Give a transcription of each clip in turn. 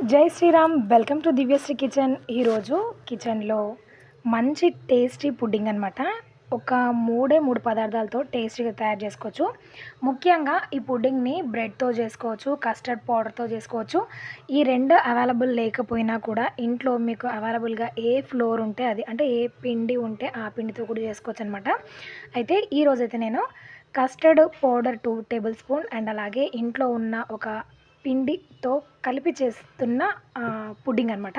జై Shriram welcome to Divyashri kitchen. ఈరోజు కిచెన్లో మంచి టేస్టీ పుడ్డింగ్ అనమాట ఒక మూడే మూడు పదార్థాలతో టేస్టీగా తయారు చేసుకోవచ్చు. ముఖ్యంగా ఈ పుడ్డింగ్ని బ్రెడ్తో చేసుకోవచ్చు కస్టర్డ్ పౌడర్తో చేసుకోవచ్చు. ఈ రెండు అవైలబుల్ లేకపోయినా కూడా ఇంట్లో మీకు అవైలబుల్గా ఏ ఫ్లోర్ ఉంటే అది అంటే ఏ పిండి ఉంటే ఆ పిండితో కూడా చేసుకోవచ్చు అనమాట అయితే ఈరోజైతే నేను custard powder two tablespoon and అలాగే ఇంట్లో ఉన్న ఒక పిండితో కలిపి చేస్తున్న పుడ్డింగ్ అనమాట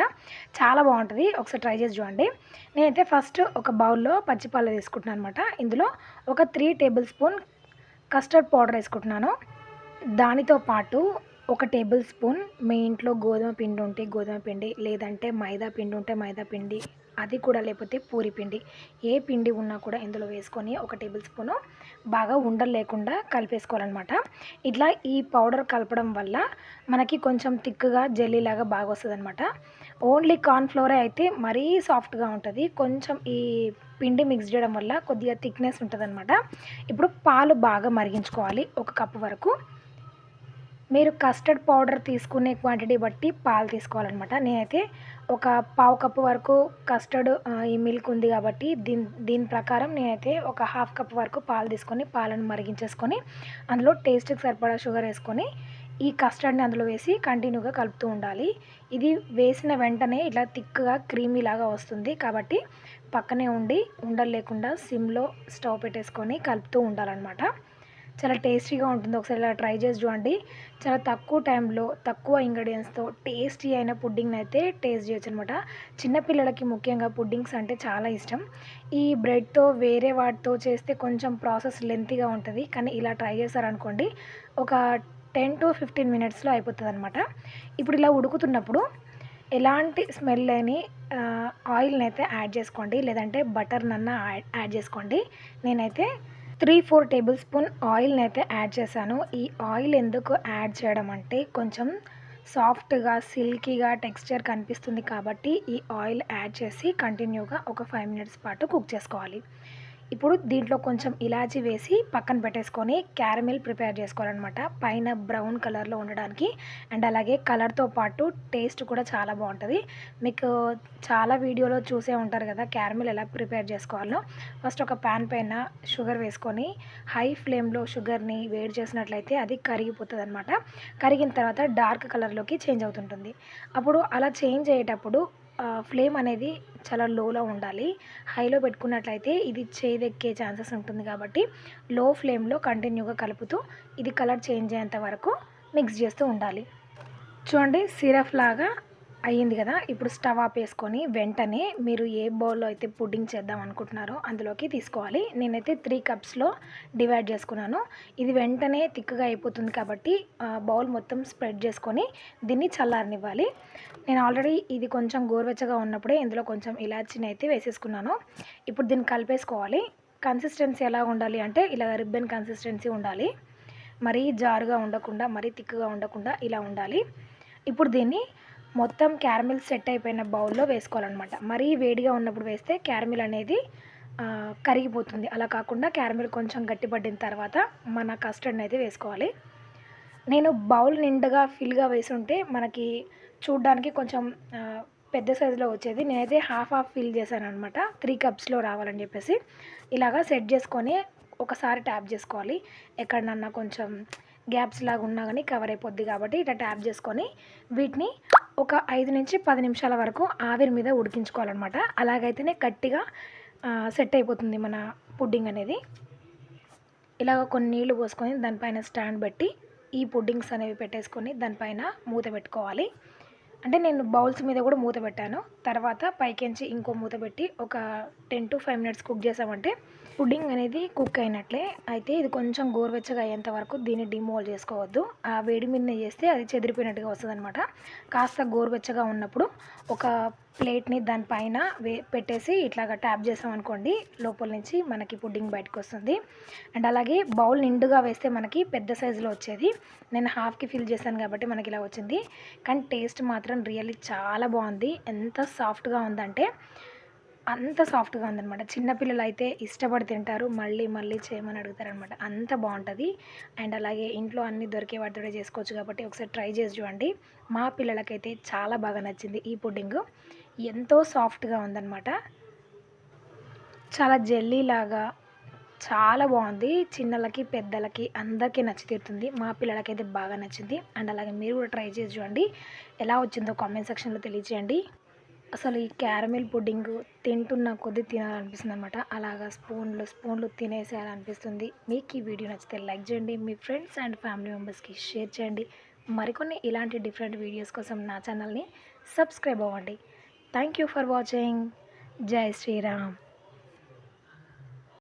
చాలా బాగుంటుంది. ఒకసారి ట్రై చేసి చూడండి. నేనైతే ఫస్ట్ ఒక బౌల్లో పచ్చిపాలు తీసుకుంటున్నాను అనమాట ఇందులో ఒక three tablespoon custard powder వేసుకుంటున్నాను. దానితో పాటు ఒక టేబుల్ స్పూన్ మీ ఇంట్లో గోధుమ పిండి ఉంటే గోధుమ పిండి లేదంటే మైదా పిండి ఉంటే మైదా పిండి అది కూడా లేకపోతే పూరి పిండి. ఏ పిండి ఉన్నా కూడా ఇందులో వేసుకొని ఒక టేబుల్ స్పూను బాగా ఉండలు లేకుండా కలిపేసుకోవాలన్నమాట. ఇట్లా ఈ పౌడర్ కలపడం వల్ల మనకి కొంచెం థిక్గా జెల్లీలాగా బాగా వస్తుంది అనమాట ఓన్లీ కార్న్ఫ్లోరే అయితే మరీ సాఫ్ట్గా ఉంటుంది. కొంచెం ఈ పిండి మిక్స్ చేయడం వల్ల కొద్దిగా థిక్నెస్ ఉంటుంది ఇప్పుడు పాలు బాగా మరిగించుకోవాలి ఒక కప్పు వరకు. మీరు కస్టర్డ్ పౌడర్ తీసుకునే క్వాంటిటీ బట్టి పాలు తీసుకోవాలన్నమాట. నేనైతే ఒక పావు కప్పు వరకు కస్టర్డ్ ఈ మిల్క్ ఉంది కాబట్టి దీని దీని ప్రకారం నేనైతే ఒక హాఫ్ కప్ వరకు పాలు తీసుకొని పాలను మరిగించేసుకొని అందులో టేస్ట్కి సరిపడా షుగర్ వేసుకొని ఈ కస్టర్డ్ని అందులో వేసి కంటిన్యూగా కలుపుతూ ఉండాలి. ఇది వేసిన వెంటనే ఇట్లా థిక్గా క్రీమీ లాగా వస్తుంది కాబట్టి పక్కనే ఉండి ఉండలు లేకుండా సిమ్లో స్టవ్ పెట్టేసుకొని కలుపుతూ ఉండాలన్నమాట. చాలా టేస్టీగా ఉంటుంది. ఒకసారి ఇలా ట్రై చేసి చూడండి. చాలా తక్కువ టైంలో తక్కువ ఇంగ్రీడియంట్స్తో టేస్టీ అయిన పుడ్డింగ్ని అయితే టేస్ట్ చేయొచ్చు అనమాట చిన్నపిల్లలకి ముఖ్యంగా పుడ్డింగ్స్ అంటే చాలా ఇష్టం. ఈ బ్రెడ్తో వేరే వాటితో చేస్తే కొంచెం ప్రాసెస్ లెంతీగా ఉంటుంది. కానీ ఇలా ట్రై చేశారనుకోండి ఒక టెన్ టు ఫిఫ్టీన్ మినిట్స్లో అయిపోతుంది అనమాట ఇప్పుడు ఇలా ఉడుకుతున్నప్పుడు ఎలాంటి స్మెల్ లేని ఆయిల్ని అయితే యాడ్ చేసుకోండి. లేదంటే బటర్నన్నా యాడ్ యాడ్ చేసుకోండి. నేనైతే త్రీ ఫోర్ టేబుల్ స్పూన్ ఆయిల్ని అయితే యాడ్ చేశాను. ఈ ఆయిల్ ఎందుకు యాడ్ చేయడం అంటే కొంచెం సాఫ్ట్గా సిల్కీగా టెక్స్చర్ కనిపిస్తుంది కాబట్టి ఈ ఆయిల్ యాడ్ చేసి కంటిన్యూగా ఒక ఫైవ్ మినిట్స్ పాటు కుక్ చేసుకోవాలి. ఇప్పుడు దీంట్లో కొంచెం ఇలాచి వేసి పక్కన పెట్టేసుకొని క్యారమిల్ ప్రిపేర్ చేసుకోవాలన్నమాట. పైన బ్రౌన్ కలర్లో ఉండడానికి అండ్ అలాగే కలర్తో పాటు టేస్ట్ కూడా చాలా బాగుంటుంది. మీకు చాలా వీడియోలో చూసే ఉంటారు కదా క్యారమిల్ ఎలా ప్రిపేర్ చేసుకోవాలో. ఫస్ట్ ఒక ప్యాన్ పైన షుగర్ వేసుకొని హై ఫ్లేమ్లో షుగర్ని వేడి చేసినట్లయితే అది కరిగిపోతుంది అనమాట కరిగిన తర్వాత డార్క్ కలర్లోకి చేంజ్ అవుతుంటుంది. అప్పుడు అలా చేంజ్ అయ్యేటప్పుడు ఫ్లేమ్ అనేది చాలా లోలో ఉండాలి. హైలో పెట్టుకున్నట్లయితే ఇది చేదెక్కే ఛాన్సెస్ ఉంటుంది కాబట్టి లో ఫ్లేమ్లో కంటిన్యూగా కలుపుతూ ఇది కలర్ చేంజ్ అయ్యేంత వరకు మిక్స్ చేస్తూ ఉండాలి. చూడండి సిరఫ్ లాగా అయ్యింది కదా? ఇప్పుడు స్టవ్ ఆపేసుకొని వెంటనే మీరు ఏ బౌల్లో అయితే పుడ్డింగ్ చేద్దాం అనుకుంటున్నారో అందులోకి తీసుకోవాలి. నేనైతే త్రీ కప్స్లో డివైడ్ చేసుకున్నాను. ఇది వెంటనే థిక్గా అయిపోతుంది కాబట్టి బౌల్ మొత్తం స్ప్రెడ్ చేసుకొని దీన్ని చల్లారనివ్వాలి. నేను ఆల్రెడీ ఇది కొంచెం గోరువెచ్చగా ఉన్నప్పుడే ఇందులో కొంచెం ఇలాచీని అయితే వేసేసుకున్నాను. ఇప్పుడు దీన్ని కలిపేసుకోవాలి. కన్సిస్టెన్సీ ఎలా ఉండాలి అంటే ఇలా రిబ్బన్ కన్సిస్టెన్సీ ఉండాలి. మరీ జారుగా ఉండకుండా మరీ థిక్గా ఉండకుండా ఇలా ఉండాలి. ఇప్పుడు దీన్ని మొత్తం క్యారమిల్ సెట్ అయిపోయిన బౌల్లో వేసుకోవాలన్నమాట. మరీ వేడిగా ఉన్నప్పుడు వేస్తే క్యారమిల్ అనేది కరిగిపోతుంది. అలా కాకుండా క్యారమిల్ కొంచెం గట్టిపడిన తర్వాత మన కస్టర్డ్ని అయితే వేసుకోవాలి. నేను బౌల్ నిండుగా ఫిల్గా వేసి ఉంటే మనకి చూడ్డానికి కొంచెం పెద్ద సైజులో వచ్చేది. నేనైతే హాఫ్ హాఫ్ ఫిల్ చేశాను అనమాట త్రీ కప్స్లో రావాలని చెప్పేసి. ఇలాగా సెట్ చేసుకొని ఒకసారి ట్యాప్ చేసుకోవాలి. ఎక్కడన్నా కొంచెం గ్యాప్స్ లాగా ఉన్నా కానీ కవర్ అయిపోద్ది కాబట్టి ఇట్లా ట్యాప్ చేసుకొని వీటిని ఒక ఐదు నుంచి పది నిమిషాల వరకు ఆవిరి మీద ఉడికించుకోవాలన్నమాట. అలాగైతేనే గట్టిగా సెట్ అయిపోతుంది మన పుడ్డింగ్ అనేది. ఇలాగ కొన్ని నీళ్ళు పోసుకొని దానిపైన స్టాండ్ పెట్టి ఈ పుడ్డింగ్స్ అనేవి పెట్టేసుకొని దానిపైన మూత పెట్టుకోవాలి. అంటే నేను బౌల్స్ మీద కూడా మూత పెట్టాను. తర్వాత పైకించి ఇంకో మూత పెట్టి ఒక ten to five minutes cook చేసామంటే పుడ్డింగ్ అనేది కుక్ అయినట్లే. అయితే ఇది కొంచెం గోరువెచ్చగా అయ్యేంత వరకు దీన్ని డిమోల్ చేసుకోవద్దు. ఆ వేడి మీద చేస్తే అది చెదిరిపోయినట్టుగా వస్తుంది అనమాట కాస్త గోరువెచ్చగా ఉన్నప్పుడు ఒక ప్లేట్ని దానిపైన వే పెట్టేసి ఇట్లాగా ట్యాప్ చేసాం అనుకోండి లోపల నుంచి మనకి పుడ్డింగ్ బయటకు వస్తుంది. అండ్ అలాగే బౌల్ నిండుగా వేస్తే మనకి పెద్ద సైజులో వచ్చేది. నేను హాఫ్కి ఫిల్ చేశాను కాబట్టి మనకి ఇలా వచ్చింది. కానీ టేస్ట్ మాత్రం రియల్లీ చాలా బాగుంది. ఎంత సాఫ్ట్గా ఉందంటే అంత సాఫ్ట్గా ఉందన్నమాట. చిన్నపిల్లలు అయితే ఇష్టపడి తింటారు మళ్ళీ మళ్ళీ చేయమని అడుగుతారనమాట అంత బాగుంటుంది అండ్ అలాగే ఇంట్లో అన్ని దొరికే వాటితో చేసుకోవచ్చు కాబట్టి ఒకసారి ట్రై చేసి చూడండి. మా పిల్లలకైతే చాలా బాగా నచ్చింది ఈ పుడ్డింగ్. ఎంతో సాఫ్ట్గా ఉందన్నమాట. చాలా జెల్లీలాగా చాలా బాగుంది చిన్నలకి పెద్దలకి అందరికీ నచ్చి తీరుతుంది. మా పిల్లలకైతే బాగా నచ్చింది. అండ్ అలాగే మీరు కూడా ట్రై చేసి చూడండి. ఎలా వచ్చిందో కామెంట్ సెక్షన్లో తెలియజేయండి అసలు ఈ క్యారమిల్ పుడ్డింగ్ తింటున్న కొద్దీ తినాలనిపిస్తుంది అనమాట అలాగా స్పూన్లు స్పూన్లు తినేసేయాలనిపిస్తుంది. మీకు ఈ వీడియో నచ్చితే లైక్ చేయండి మీ ఫ్రెండ్స్ అండ్ ఫ్యామిలీ మెంబర్స్కి షేర్ చేయండి. మరికొన్ని ఇలాంటి డిఫరెంట్ వీడియోస్ కోసం నా ఛానల్ని సబ్స్క్రైబ్ అవ్వండి. Thank you for watching. జై శ్రీరామ్.